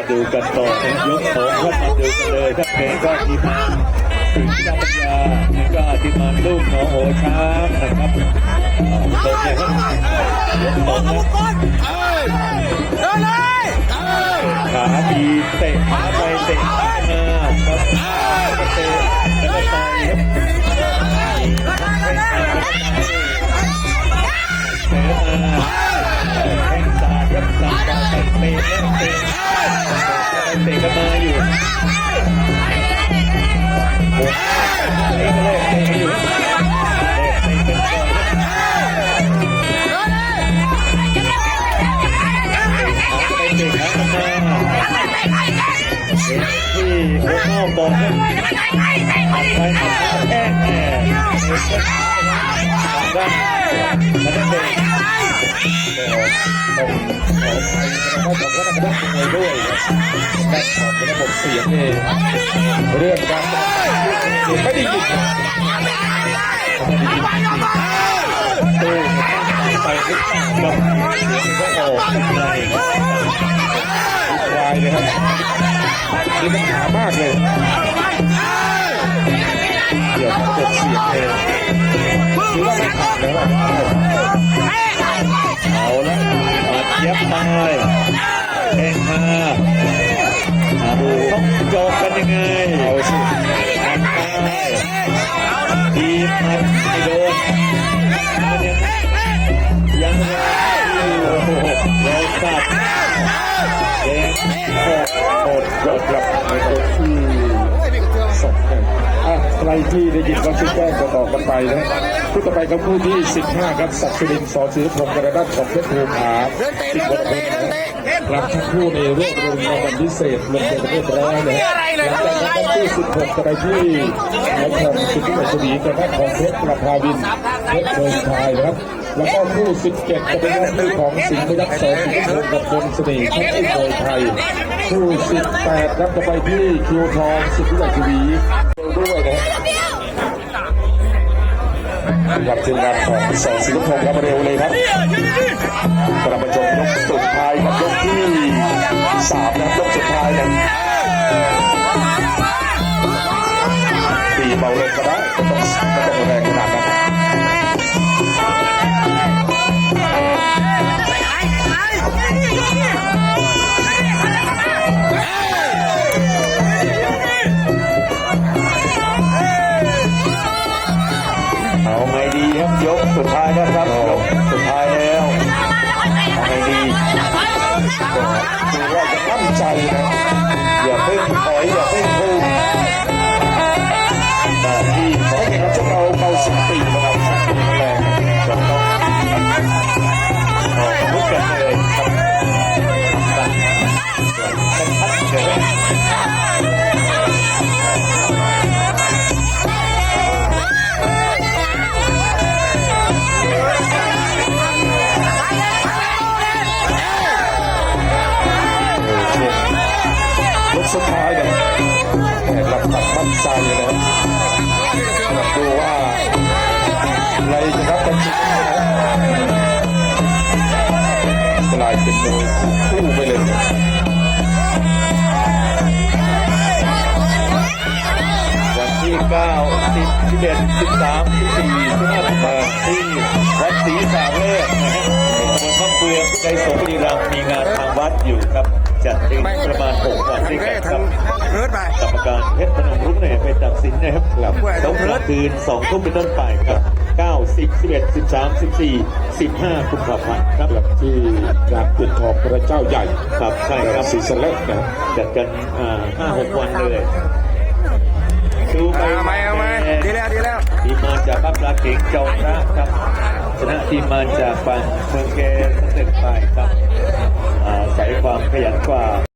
มาดูกันต่อนยกสองครับมาดูกันเลยครับเพลงก็ทีมานถึงจ้าปัญญานี่ก็ทีมานลูกน้องโอช้างนะครับอ่าตรงเลยครับยกสองนะขาดีเตะขาไปเตะมาครับเตะแล้วก็ต่อยครับเตะมา แข้งซ้ายครับซ้ายเตะเตะแล้วเตะเตะกันมาอยู่โอ้ยเตะก็เลยเตะอยู่เตะเตะกันก่อนครับไปเตะขากันมาที่หัวหน้าบอกให้ไปหาแข้งแน่ ด้วยแต่ของระบบเสียงเองเรื่องการไม่ได้ยุดตู้ไปกับก็ออกในวายเลยครับนี่ปัญหามากเลย เดี๋ยวระบบเสียงเองคือว่าไม่ผ่านแล้วเอาละเย็บไปเอ็นมาดูต้องจบกันยังไงเอาสิอันไปทีมันไม่โดนมันยังยังโอ้โหเราตัด เด็กโคตรโคตรยอดครับในตัวที่สองอะใครที่ได้ยินก็ช่วยแจ้งต่อกันไปนะผู้ต่อไปกับผู้ที่ 15 ครับศักดิ์สิรินสอศิริพงศ์กระดับของเพชรภูมิาสิบกว่าคนนะครับทั้งคู่ในรวบรวมรางวัลพิเศษลงในประเทศร้อยนะหลังจากนั้นที่16จะไปที่นครสุขีสวีกระดับของเพชรประภาวินเพชรเชิงชายนะครับ แล้วก็คู่ 17จะเป็นหน้าที่ของสิงห์พยัคฆ์สอศิริพงศ์กับคนเสน่ห์ทั้งที่มวยไทย คู่ 18ครับจะไปที่คิวทองสุขีสวีด้วยนะครับทีมงานของสอนศิลปพงศ์ครับเร็วเลยครับกระประจบยกสุดท้ายครับยกที่สามนะครับยกสุดท้ายนะตีเบาเลยก็ได้ต้องต้องแรง สุดท้ายนะครับยกสุดท้ายแล้วเอาไงดีดูว่าจะมั่นใจนะอย่าเพิ่งถอยอย่าเพิ่งพูด หลักหลักมั่นใจนะครับดูว่าอะไรจะรับกันจริงนะครับกลายเป็นมวยคู่ไปเลย 9 10 11 13 14 15มสิบสี่สิบห้าสิบแปดที่วัดศรีสามเลิศนะฮะตำบลมะเฟืองในสงบุรีรัมย์มีงานทางวัดอยู่ครับจัดถึงประมาณ6วันด้วยกันครับเลิศไปกรรมการเพชรพนมรุ้งเนี่ยไปตัดสินนะครับครับต้องกลางคืน2ทุ่มเป็นต้นไปครับ9 10 11 13 14 15กุมภาพันธ์ครับที่งานปิดทองพระเจ้าใหญ่ครับใช่ครับสีสเล็กนะจัดกันอ่าห้าหกวันเลย ดูไปเอาไหมเอาไหมดีแล้วดีแล้วทีมมาจากบ้านปลาเก่งจอมระครับชนะทีมมาจากปันเมืองแกสเต็ปไปครับอ่าใส่ความขยันกว่า